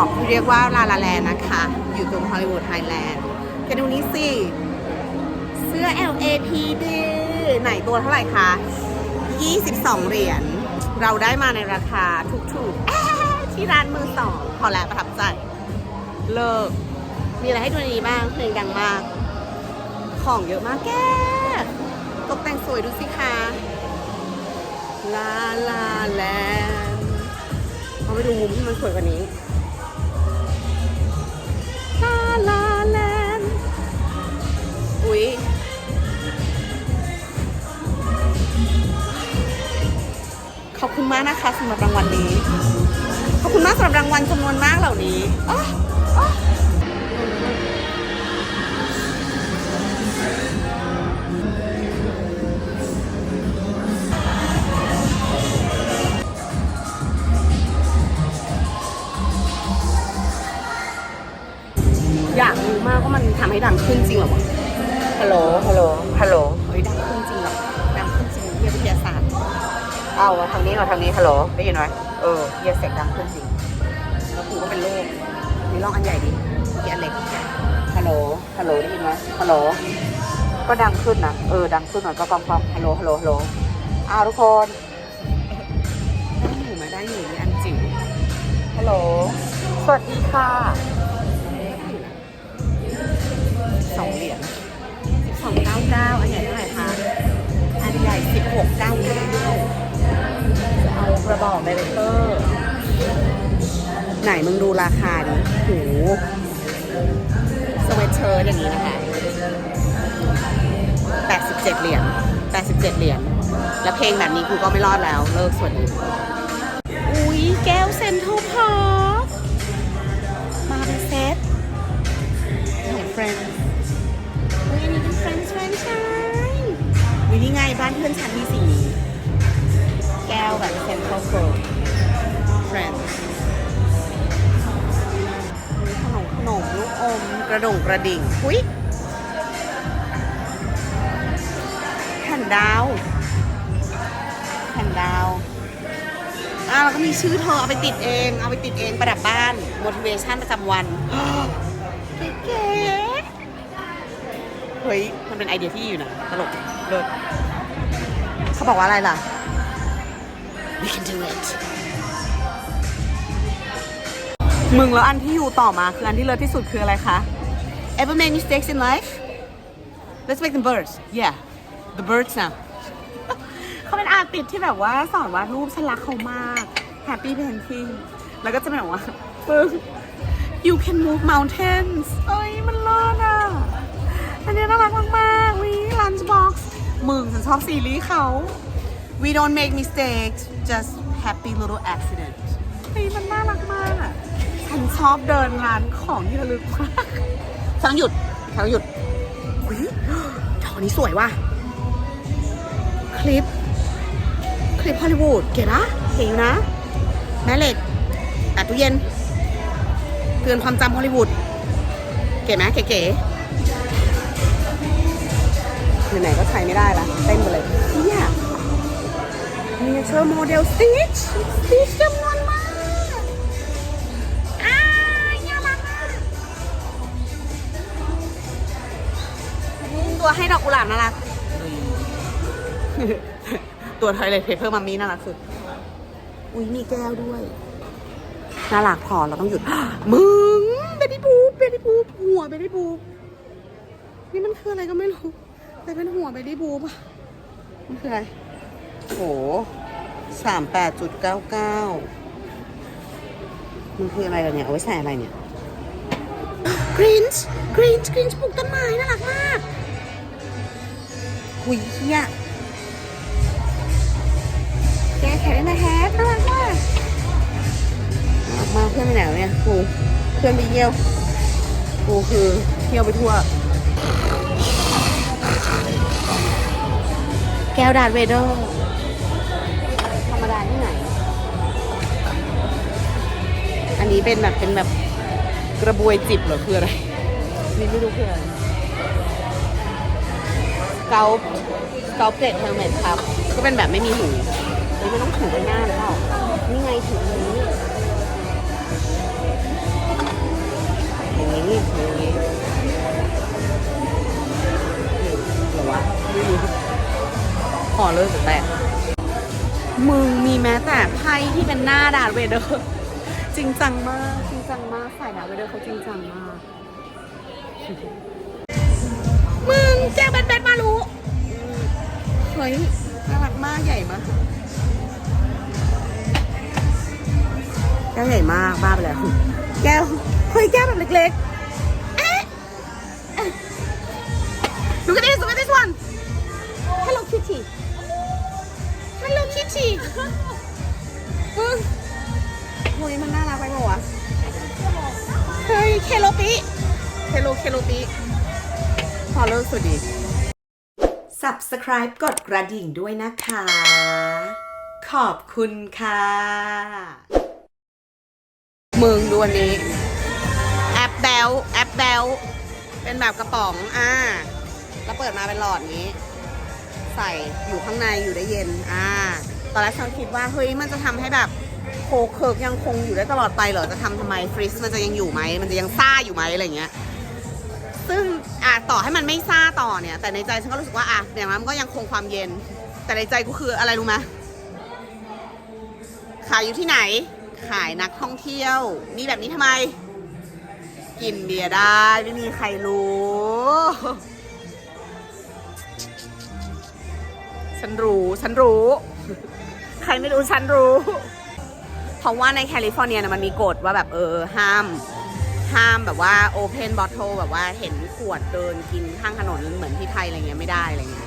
อบที่เรียกว่าลาลาแลนนะคะ อยู่ตรงฮอลลีวูดไฮแลนด์แกดูนี้สิ เสื้อ LAPD ไหนตัวเท่าไหร่คะ 22 เหรียญ เราได้มาในราคาถูกๆ ที่ร้านมือสอง พอแล้วประทับใจ เลิก มีอะไรให้ดูในนี้บ้าง เพลงดังมาก ของเยอะมากแกตกแต่งสวยดูสิคะ ลาลาแลนด์เอาไปดูมุมที่มันสวยกว่านี้ อบคุณมากนะคะสำหรับรางวัลนี้ ขอบคุณมากสำหรับรางวัลจำนวนมากเหล่านี้อ๊ะอ๊ะอยากรู้มากว่ามันทำให้ดังขึ้นจริงเหรอวะฮัลโหล ฮัลโหล ฮัลโหลเฮ้ยดังขึ้นจริง เอาทางนี้มาทางนี้ฮัลโหลได้ยินไหมเออเฮียเสียงดังขึ้นจริแล้วกูก็เป็นโรคนี่ลองอันใหญ่ดิกี่อันเล็กฮัลโหลฮัลโหลได้ยินไหมฮัลโหลก็ดังขึ้นนะเออดังขึ้นหน่อยก็กำกำฮัลโหลฮัลโหลฮัลโหลอ้าวทุกคนได้อยู่ไหมได้อยู่มีอันจิ๋วฮัลโหลสวัสดีค่ะสองเหรียญสองเก้าเก้าอันใหญ่เท่าไหร่คะอันใหญ่สิบหกเก้าเก้า กระบอกไดเรคเตอร์ ไหนมึงดูราคาดิโหสเวตเชอร์อย่างนี้นะคะแปดสิบเจ็ดเหรียญแปดสิบเจ็ดเหรียญแล้วเพลงแบบนี้กูก็ไม่รอดแล้ว เลิกส่วนนี้อุ๊ยแก้วเซนทรัลพาร์คมาเป็นเซตเห็นเฟรนด์อุ๊ยอันนี้เป็นเฟรนด์แฟรนไชส์วินี่ไงบ้านเพื่อนฉันมีสีนี้ ระดงกระดิ่งอุ๊ยแผ่นดาวแผ่นดาวอ่าแล้วก็มีชื่อเธอเอาไปติดเอง เอาไปติดเองประดับบ้าน motivation ประจำวันเก๋เฮ้ย มันเป็นไอเดียที่อยู่นะตลกเลิศเขาบอกว่าอะไรล่ะ we can do it มึงแล้วอันที่อยู่ต่อมาคืออันที่เลิศที่สุดคืออะไรคะ ever make mistakes in life let's make them birds yeah the birds now เขาเป็นอาร์ติสที่แบบว่าสอนวาดรูปฉันรักเขามาก Happy Painting แล้วก็จะเป็นแบบว่าปึ้ง You can move mountains เอ้ยมันเลิศอะ อันนี้น่ารักมากๆวิ Lunchbox มึงฉันชอบซีรีส์เขา We don't make mistakes just happy little accident เฮ้ยมันน่ารักมากอะฉันชอบเดินร้านของที่ระลึกมาก ฉันต้งหยุดฉันต้งหยุดอุ้ยจอนี้สวยว่ะ คลิป คลิปฮอลลีวูดเก๋นะเก๋อยู่นะ แม่เหล็กอัดตู้เย็นเตือนความจำฮอลลีวูดเก๋ไหมเก๋ๆไหนๆก็ใช้ไม่ได้ละเต้นไปเลยเนี่ยมีเชอร์โมเดลสติชสติชจำนวนมาก ตัวให้ดอกกุหลาบน่ารัก ตัวไทยเลยเพเปอร์มัมมี่น่ารักสุด อุ้ยมีแก้วด้วย น่ารักพอเราต้องหยุด มึงเบบี้บูเบบี้บูหัวเบบี้บูนี่มันคืออะไรก็ไม่รู้แต่เป็นหัวเบบี้บูป่ะมันคืออะไรโหสามแปดจุดเก้าเก้ามันคืออะไรล่ะเนี่ย เอาไว้ใส่อะไรเนี่ยกรีนช์กรีนช์กรีนช์ปลูกต้นไม้น่ารักมาก หุยเฮียแกแขนมาแฮปน่ารักมากมาเพื่อนไปไหนเนี่ยกูเพื่อนไปเยี่ยวกูคือเที่ยวไปทั่ว แก้วดาร์ธเวเดอร์ธรรมดาที่ไหน อันนี้เป็นแบบเป็นแบบกระบวยจิบเหรอคืออะไรนี่ไม่รู้คืออะไร เกาเกาเปรดเทอร์เมตครับ ก็เป็นแบบไม่มีหูเฮ้ยมัต้องถือไว้หน้าหรือเปล่านี่ไงถือนี้อย่างนี้อย่างนี้หรอวะไม่รู้ขอเลยแต่มึงมีแม้แต่ไพ่ที่เป็นหน้าดาดเวเดอร์จริงจังมาก จริงจังมากใสายดาร์เวเดอร์เขาจริงจังมาก มึงแจ้งแบนแบนมารู้เฮ้ยน่ารักมากใหญ่มากแก้วใหญ่มากบ้าไปแล้วแก้วเฮ้ยแก้วแบบเล็กๆเอ๊ะเอ๊ะ Look at this look at this one Hello Kitty Hello Kitty มึงเฮ้ยมันน่ารักไปปะวะเฮ้ยเคโลปิเคโลเคโลปิ พอเลิกสุดดี Subscribe กดกระดิ่งด้วยนะคะ ขอบคุณค่ะ มึงดูอันนี้ แอปแบลแอปแบลเป็นแบบกระป๋อง อ่า แล้วเปิดมาเป็นหลอดนี้ ใส่อยู่ข้างในอยู่ได้เย็น อ่า ตอนแรกฉันคิดว่า เฮ้ย มันจะทำให้แบบโคเคิร์กยังคงอยู่ได้ตลอดไปเหรอ จะทำทำไมฟรีซมันจะยังอยู่ไหม มันจะยังซ่าอยู่ไหมอะไรเงี้ย ซึ่งอะต่อให้มันไม่ซ่าต่อเนี่ย แต่ในใจฉันก็รู้สึกว่าอะอย่างนั้นมันก็ยังคงความเย็น แต่ในใจกูคืออะไรรู้ไหมขายอยู่ที่ไหน ขายนักท่องเที่ยว มีแบบนี้ทำไม กินเบียร์ได้ไม่มีใครรู้ ฉันรู้ ฉันรู้ ใครไม่รู้ฉันรู้ เพราะว่าในแคลิฟอร์เนียนะมันมีกฎว่าแบบเออห้าม ห้ามแบบว่าโอเพนบอทเทลแบบว่าเห็นขวดเดินกินข้างถนนเหมือนที่ไทยอะไรเงี้ยไม่ได้อะไรเงี้ย